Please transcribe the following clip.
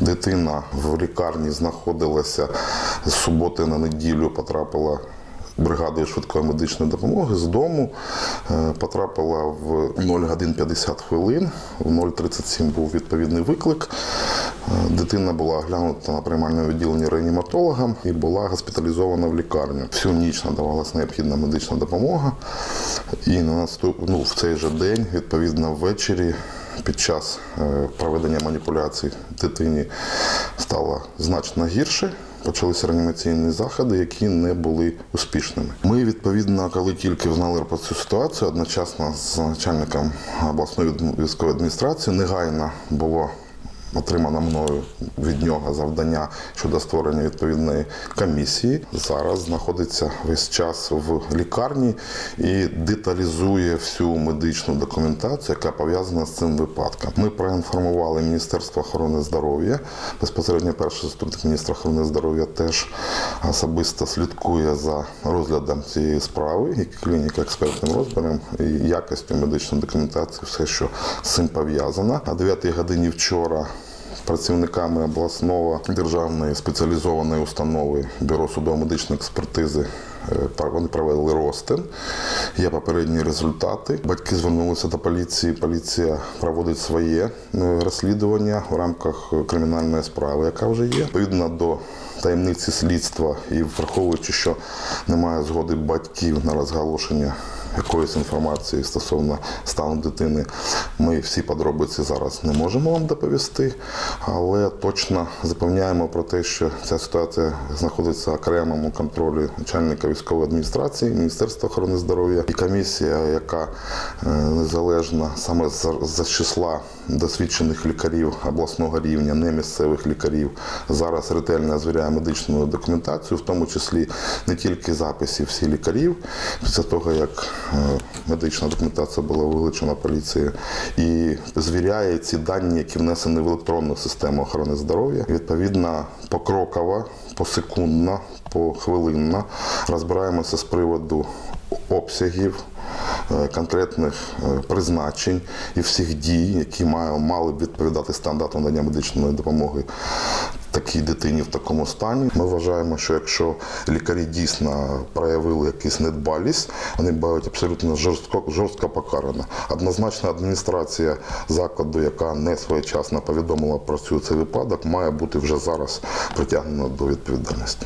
Дитина в лікарні знаходилася з суботи на неділю, потрапила бригадою швидкої медичної допомоги з дому. е, Потрапила в 0 годин 50 хвилин. В 0.37 був відповідний виклик. Е, Дитина була оглянута на приймальному відділенні реаніматологом і була госпіталізована в лікарню. Всю ніч надавалася необхідна медична допомога. І на наступ... ну, в цей же день, відповідно, ввечері. Під час е, проведення маніпуляцій дитині стало значно гірше. Почалися реанімаційні заходи, які не були успішними. Ми, відповідно, коли тільки знали про цю ситуацію, одночасно з начальником обласної військової адміністрації негайно було отримано мною від нього завдання щодо створення відповідної комісії. Зараз знаходиться весь час в лікарні і деталізує всю медичну документацію, яка пов'язана з цим випадком. Ми проінформували Міністерство охорони здоров'я. Безпосередньо перший заступник міністра охорони здоров'я теж особисто слідкує за розглядом цієї справи, і клініка експертним розбором, і якістю медичної документації, все, що з цим пов'язано. О 9 годині вчора працівниками обласного державної спеціалізованої установи бюро судово-медичної експертизи. Е, Вони провели розтин. Є попередні результати. Батьки звернулися до поліції. Поліція проводить своє е, розслідування в рамках кримінальної справи, яка вже є. Відповідно до таємниці слідства і враховуючи, що немає згоди батьків на розголошення якоїсь інформації стосовно стану дитини, ми всі подробиці зараз не можемо вам доповісти, але точно запевняємо про те, що ця ситуація знаходиться в окремому контролі начальника військової адміністрації, Міністерства охорони здоров'я і комісія, яка е, незалежна саме з з числа досвідчених лікарів обласного рівня, не місцевих лікарів, зараз ретельно звіряє медичну документацію, в тому числі не тільки записів всіх лікарів, після того як е, медична документація була вилучена поліцією, і звіряє ці дані, які внесені в електронну систему охорони здоров'я. Відповідно, покроково, посекундно, похвилинно розбираємося з приводу обсягів. е, Конкретних е, призначень і всіх дій, які мали б відповідати стандартам надання медичної допомоги такій дитині в такому стані. Ми вважаємо, що якщо лікарі дійсно проявили якусь недбалість, вони мають абсолютно жорстко, жорстко покарано. Однозначно, адміністрація закладу, яка не своєчасно повідомила про цю цей випадок, має бути вже зараз притягнена до відповідальності.